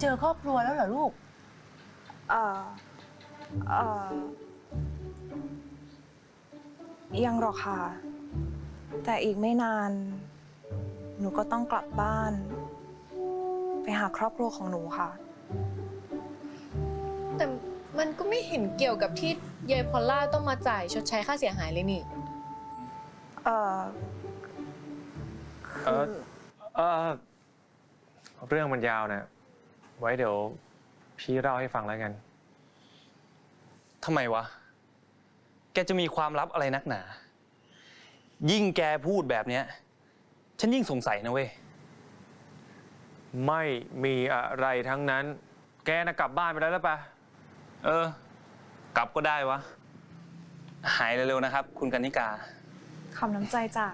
เจอครอบครัวแล้วเหรอลูก เอ่อเอ่อยังหรอกค่ะ แต่อีกไม่นาน หนูก็ต้องกลับบ้าน ไปหาครอบครัวของหนูค่ะ แต่มันก็ไม่เห็นเกี่ยวกับที่ยายพอลล่าต้องมาจ่ายชดใช้ค่าเสียหายเลยนี่ เอ่อเออ เออเรื่องมันยาวนะ ไว้เดี๋ยวพี่เล่าให้ฟังแล้วกัน ทำไมวะ แกจะมีความลับอะไรนักหนา ยิ่งแกพูดแบบเนี้ย ฉันยิ่งสงสัยนะเว้ย ไม่มีอะไรทั้งนั้น แกนะกลับบ้านไปแล้วหรือเปล่าเออ กลับก็ได้วะ หายเร็วๆนะครับ คุณกนิกา ขอบน้ำใจจ้ะ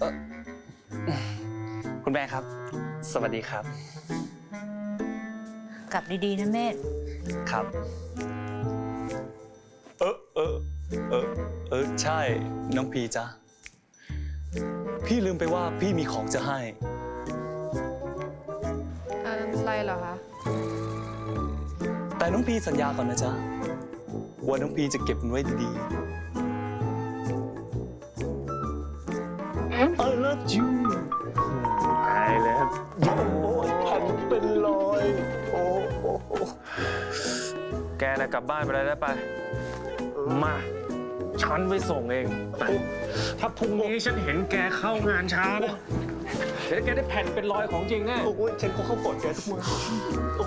คุณ แม่ครับ สวัสดีครับ กลับดีๆนะเมธครับ เออเออเออเออใช่ น้องพีจ้ะพี่ลืมไปว่าพี่มีของจะให้ อะไรเหรอคะ แต่น้องพีสัญญาก่อนนะจ๊ะว่าน้องพีจะเก็บมันไว้ดีๆ I love you ตายแล้ว โอ้ยแผ่นเป็นรอย โอ้โหแกนะกลับบ้านไปแล้วหรือเปล่ามา ฉันไปส่งเองแต่ถ้าพรุ่งนี้ฉันเห็นแกเข้างานช้านะเดี๋ยวแกได้แผ่นเป็นรอยของจริงแน่ โอ้ยฉันก็เข้ากดแกทุกวันโอ้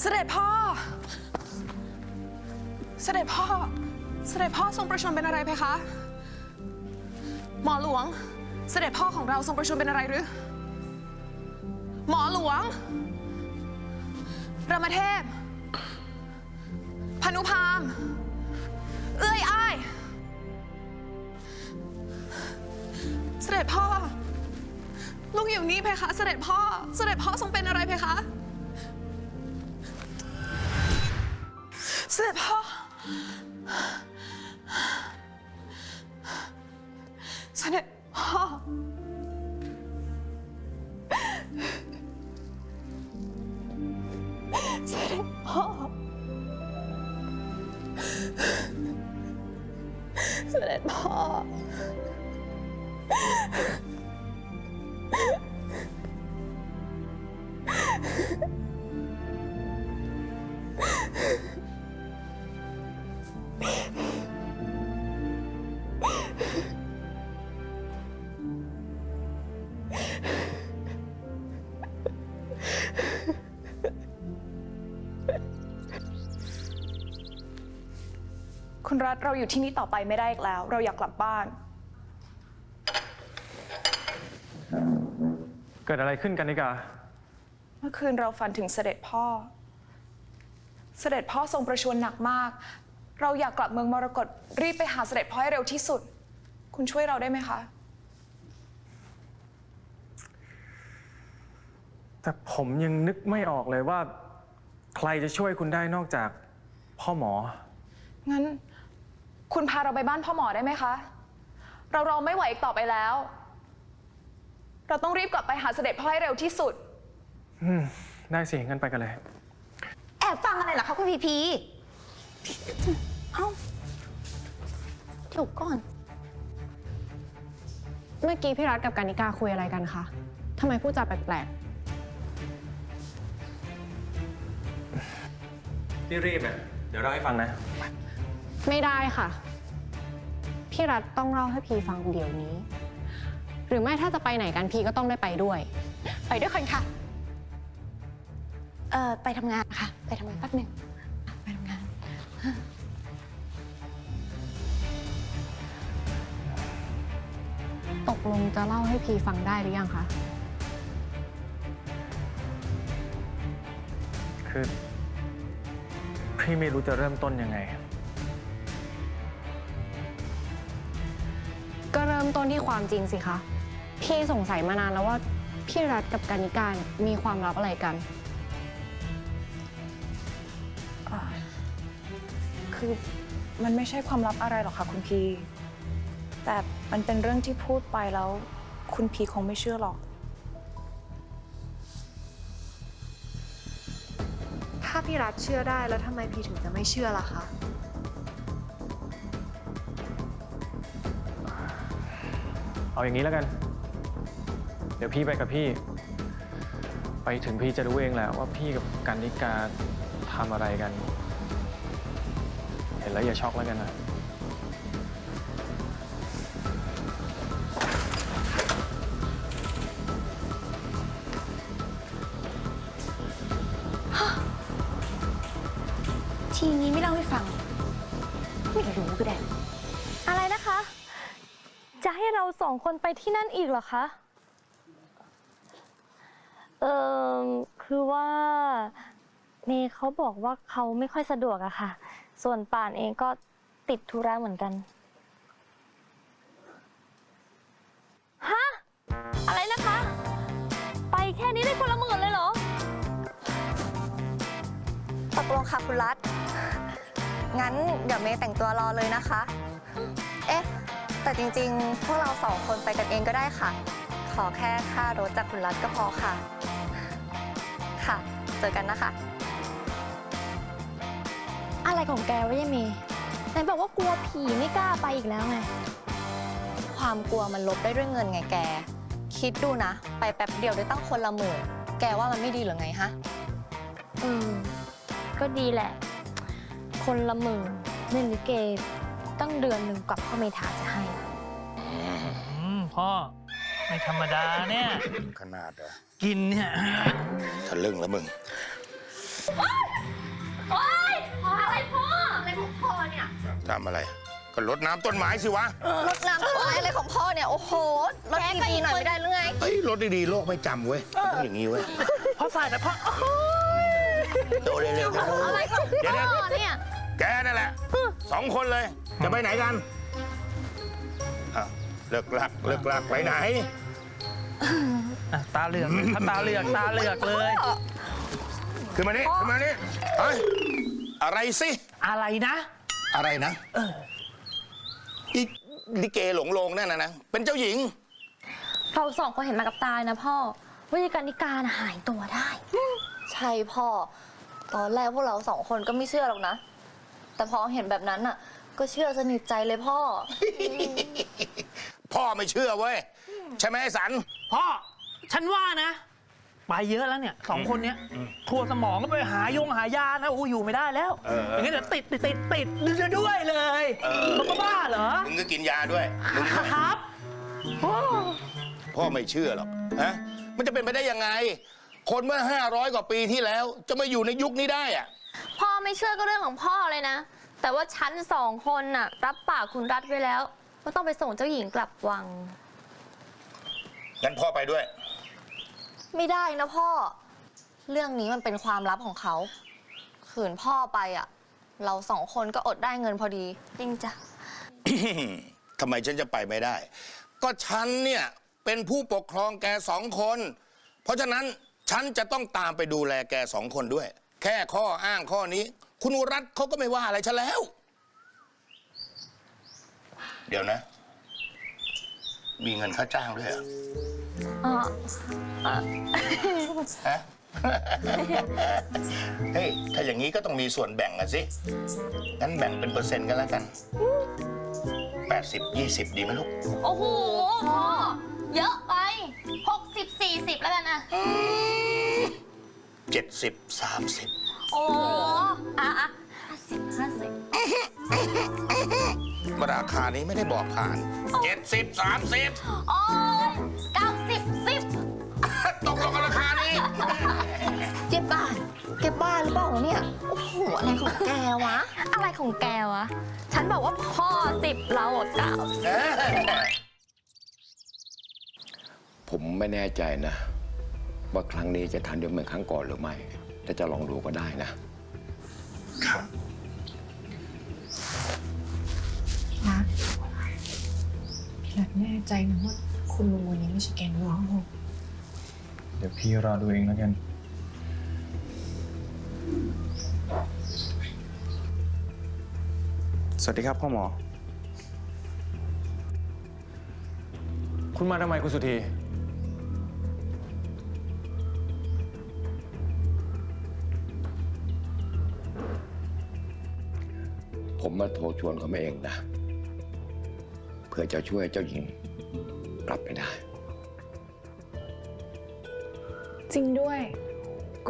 เสด็จพ่อ เสด็จพ่อ เสด็จพ่อทรงประชวรเป็นอะไรเพคะ หมอหลวง เสด็จพ่อของเราทรงประชวรเป็นอะไรหรือ หมอหลวง รามเทพ พนุพาม เอื้อยอ้าย เสด็จพ่อ ลูกอยู่นี่เพคะ เสด็จพ่อ เสด็จพ่อทรงเป็นอะไรเพคะ เสด็จพ่อเสด็จพ่ คุณรัฐเราอยู่ที่นี่ต่อไปไม่ได้อีกแล้ว เราอยากกลับบ้าน เกิดอะไรขึ้นกันนิกา เมื่อคืนเราฝันถึงเสด็จพ่อ เสด็จพ่อทรงประชวรหนักมาก เราอยากกลับเมืองมรกตรีบไปหาเสด็จพ่อให้เร็วที่สุด คุณช่วยเราได้ไหมคะ แต่ผมยังนึกไม่ออกเลยว่า ใครจะช่วยคุณได้นอกจากพ่อหมอ งั้น คุณพาเราไปบ้านพ่อหมอได้ไหมคะ เรารอไม่ไหวอีกต่อไปแล้ว เราต้องรีบกลับไปหาเสด็จพ่อให้เร็วที่สุด อืม ได้สิงั้นไปกันเลย แอบฟังอะไรเหรอคะคุณพีพีเอ้าเดี๋ยวก่อน เมื่อกี้พี่รัฐกับกานิกาคุยอะไรกันคะทำไมพูดจาแปลกที่รีบเนี่ยเดี๋ยวเล่าให้ฟังนะ ๆ ไม่ได้ค่ะ พี่รัฐต้องเล่าให้พีฟังเดี๋ยวนี้ หรือไม่ถ้าจะไปไหนกันพีก็ต้องได้ไปด้วย ไปด้วยกันค่ะ เอ่อ ไปทำงานค่ะ ไปทำงานแป๊บหนึ่งอะไปทำงาน ตกลงจะเล่าให้พีฟังได้หรือยังคะ คือ พี่พี่ไม่รู้จะเริ่มต้นยังไงก็เริ่ มต้นที่ความจริงสิคะ พี่สงสัยมานานแล้วว่าพี่รัฐกับกานิการมีความลับอะไรกัน คือมันไม่ใช่ความลับอะไรหรอกค่ะคุณพี แต่มันเป็นเรื่องที่พูดไปแล้ว คุณพีคงไม่เชื่อหรอก ถ้าพี่รัฐเชื่อได้แล้วทำไมพี่ถึงจะไม่เชื่อล่ะคะ เอาอย่างนี้แล้วกัน เดี๋ยวพี่ไปกับพี่ ไปถึงพี่จะรู้เองแหละว่าพี่กับกันนิกาทำอะไรกัน เห็นแล้วอย่าช็อกแล้วกันนะ องคนไปที่นั่นอีกเหรอคะ เออคือว่าเมย์เขาบอกว่าเขาไม่ค่อยสะดวกอะค่ะ ส่วนป่านเองก็ติดธุระเหมือนกัน ฮะ อะไรนะคะ ไปแค่นี้ได้คนละหมื่นเลยเหรอ ตกลงค่ะคุณรัฐ งั้นเดี๋ยวเมย์แต่งตัวรอเลยนะคะ เอ๊ะ แต่จริงๆ พวกเราสองคนไปกันเองก็ได้ค่ะ ขอแค่ค่ารถจากคุณรัฐก็พอค่ะ ค่ะ เจอกันนะคะ อะไรของแกวะยายเมย์ไหนบอกว่ากลัวผีไม่กล้าไปอีกแล้วไง ความกลัวมันลบได้ด้วยเงินไงแก คิดดูนะ ไปแป๊บเดียวได้ตั้งคนละหมื่นแกว่ามันไม่ดีหรือไงฮะ อืม ก็ดีแหละ คนละหมื่นเล่นลิเก ตั้งเดือนหนึ่งกลับพ่อเมธาจะให้ อืมพ่อ ไม่ธรรมดาเนี่ย ขนาดเหรอกินเนี่ย ทะลึ่งแล้วมึง โอ๊ยพออะไรพ่อ อะไรของพ่อเนี่ย ทำอะไร ก็รดน้ำต้นไม้สิวะรถน้ำต้นไม้อะไรของพ่อเนี่ย โอ้โหรถดีๆหน่อยไม่ได้หรือไง เอ้ยรถดีๆโลกไม่จำเว้ยต้องอย่างนี้เว้ยพ่อสายแต่พ่อ โตเร็วๆกันอะไรของเดี๋ยวพ่อเนี่ยๆแกนั่นแหละ สองคนเลย จะไปไหนกันอะเลิกลักเลิกลักไปไหน อะตาเหลือกถ้าตาเหลือกตาเหลือกเลย ขึ้นมานี่ขึ้นมานี่เฮ้ยอะไรสิ อะไรนะอะไรนะอีลิเกหลงโลงนั่นนะนะ เป็นเจ้าหญิง เราสองคนเห็นมากับตายนะพ่อว่ายายการนิการหายตัวได้ ใช่พ่อ ตอนแรกพวกเราสองคนก็ไม่เชื่อหรอกนะ แต่พอเห็นแบบนั้นอะ ก็เชื่อสนิทใจเลยพ่อ พ่อไม่เชื่อเว้ย ใช่ไหมไอ้สัน พ่อ ฉันว่านะ ไปเยอะแล้วเนี่ยสองคนเนี้ยทัวร์สมองก็ไปหายงหายานะโอ้อยู่ไม่ได้แล้วเออ อย่างนี้เดี๋ยวติดติดติดติดด้วยเลยมันก็บ้าเหรอมึงก็กินยาด้วยมึงด้วยครับโอ้พ่อไม่เชื่อหรอกฮะมันจะเป็นไปได้ยังไง คนเมื่อ 500 กว่าปีที่แล้ว จะมาอยู่ในยุคนี้ได้อะพ่อ ไม่เชื่อก็เรื่องของพ่อเลยนะ แต่ว่าฉันสองคนน่ะ รับปากคุณรัฐไว้แล้วว่าต้องไปส่งเจ้าหญิงกลับวัง งั้นพ่อไปด้วย ไม่ได้นะพ่อ เรื่องนี้มันเป็นความลับของเขา ขืนพ่อไปอะ เราสองคนก็อดได้เงินพอดีจริงจ้ะ ทำไมฉันจะไปไม่ได้ ก็ฉันเนี่ยเป็นผู้ปกครองแกสองคน เพราะฉะนั้นฉันจะต้องตามไปดูแลแกสองคนด้วย แค่ข้ออ้างข้อนี้ คุณอุรัตน์เขาก็ไม่ว่าอะไรฉันแล้ว เดี๋ยวนะ มีเงินค่าจ้างด้วยเหรออ๋อฮะ เฮ้ย ถ้าอย่างนี้ก็ต้องมีส่วนแบ่งอะสิ งั้นแบ่งเป็นเปอร์เซ็นต์กันแล้วกัน 80 20 ดีไหมลูก โอ้โหพ่อเยอะไปหกสิบสี่สิบแล้วกันนะ 70 30โอ้อะอะห้าสิบห้าสิบราคานี้ไม่ได้บอกผ่าน70 30โอ้ยเก้าสิบสิบตกลงกันราคานี้เก็บบ้านเก็บบ้านหรือเปล่าเนี่ย โอ้โห อะไรของแกวะ อะไรของแกวะ ฉันบอกว่าพ่อสิบเราอะเก้าผมไม่แน่ใจนะ ว่าครั้งนี้จะทันเดียวเหมือนครั้งก่อนหรือไม่ถ้าจะลองดูก็ได้นะ ครับนะพี่รักแน่ใจนะว่าคุณลุงวันนี้ไม่ใช่แกนร้องเดี๋ยวพี่รอดูเองแล้วกันสวัสดีครับพ่อหมอ คุณมาทำไมคุณสุธี ผมมาโทรชวนเขามาเองนะ เพื่อจะช่วยเจ้าหญิงกลับไปได้ จริงด้วย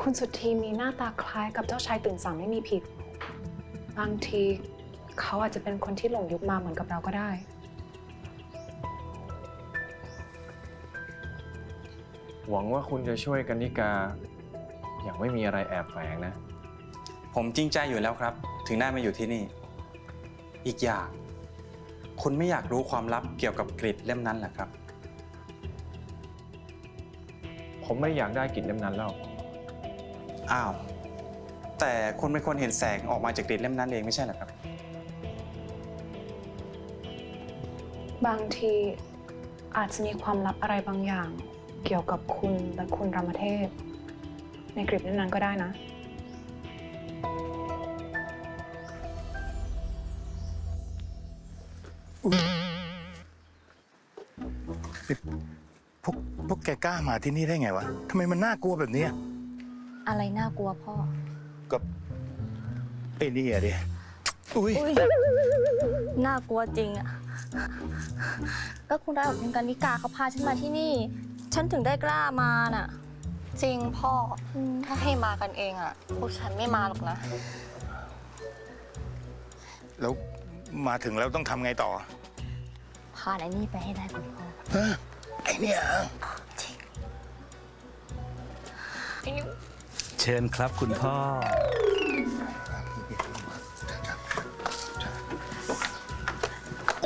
คุณสุธีมีหน้าตาคล้ายกับเจ้าชายตื่นสางไม่มีผิด บางทีเขาอาจจะเป็นคนที่หลงยุคมาเหมือนกับเราก็ได้ หวังว่าคุณจะช่วยกันนิกา อย่างไม่มีอะไรแอบแฝงนะ ผมจริงใจอยู่แล้วครับ ถึงได้มาอยู่ที่นี่ อีกอย่าง คุณไม่อยากรู้ความลับเกี่ยวกับกริดเล่มนั้นแหละครับ ผมไม่อยากได้กิจเล่มนั้นแล้ว อ้าว แต่คุณเป็นคนเห็นแสงออกมาจากกริดเล่มนั้นเองไม่ใช่เหรอครับ บางทีอาจจะมีความลับอะไรบางอย่าง เกี่ยวกับคุณและคุณรามเทพ ในกริปนั้นก็ได้นะ พวกพวกแกกล้ามาที่นี่ได้ไงวะทำไมมันน่ากลัวแบบเนี้ยอะไรน่ากลัวพ่อก็ไอ้นี่อะดิอุ้ย อุ้ยน่ากลัวจริงอะก็คุณได้กับคุณกันนิกาเขาพาฉันมาที่นี่ ฉันถึงได้กล้ามาน่ะ จริงพ่ออมถ้าให้มากันเองอะพวกฉันไม่มาหรอกนะ แล้วมาถึงแล้วต้องทำไงต่อ พาไอ้นี่ไปให้ได้คุณพ่อฮะไอ้เนี่ยเชิญครับคุณพ่อ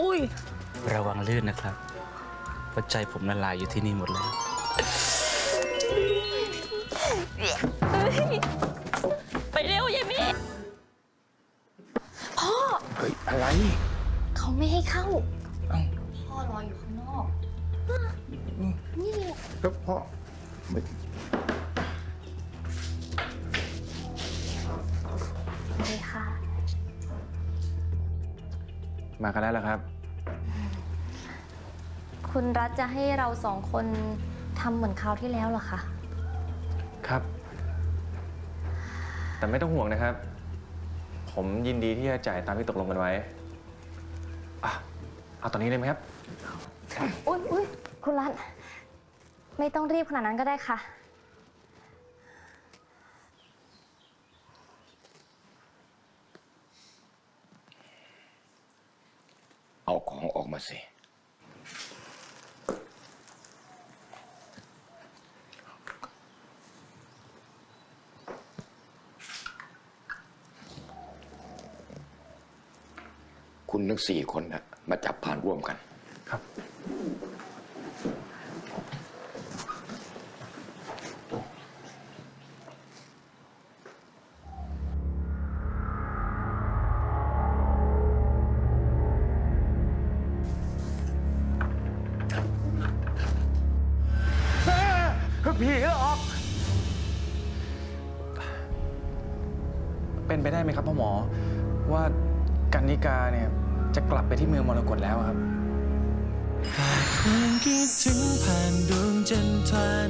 อุ้ย ระวังลื่นนะครับเพราะใจผมละลายอยู่ที่นี่หมดแล้วไปเร็วยายเมย์พ่อ เฮ้ยอะไร เขาไม่ให้เข้า นี่แหละแล้วพ่อไม่เลยค่ะ มากันแล้วล่ะครับ คุณรัฐจะให้เราสองคนทำเหมือนคราวที่แล้วเหรอคะ ครับ แต่ไม่ต้องห่วงนะครับ ผมยินดีที่จะจ่ายตามที่ตกลงกันไว้อะเอาตอนนี้เลยไหมครับ อุ้ยอุ้ยคุณรัฐไม่ต้องรีบขนาดนั้นก็ได้ค่ะ เอาของออกมาสิ คุณทั้งสี่คนนะมาจับผ่านร่วมกัน ไปได้ไหมครับพ่อหมอ ว่ากันนิกาเนี่ยจะกลับไปที่เมืองมรกตแล้วครับ ความคิดถึงผ่านดวงจันทรา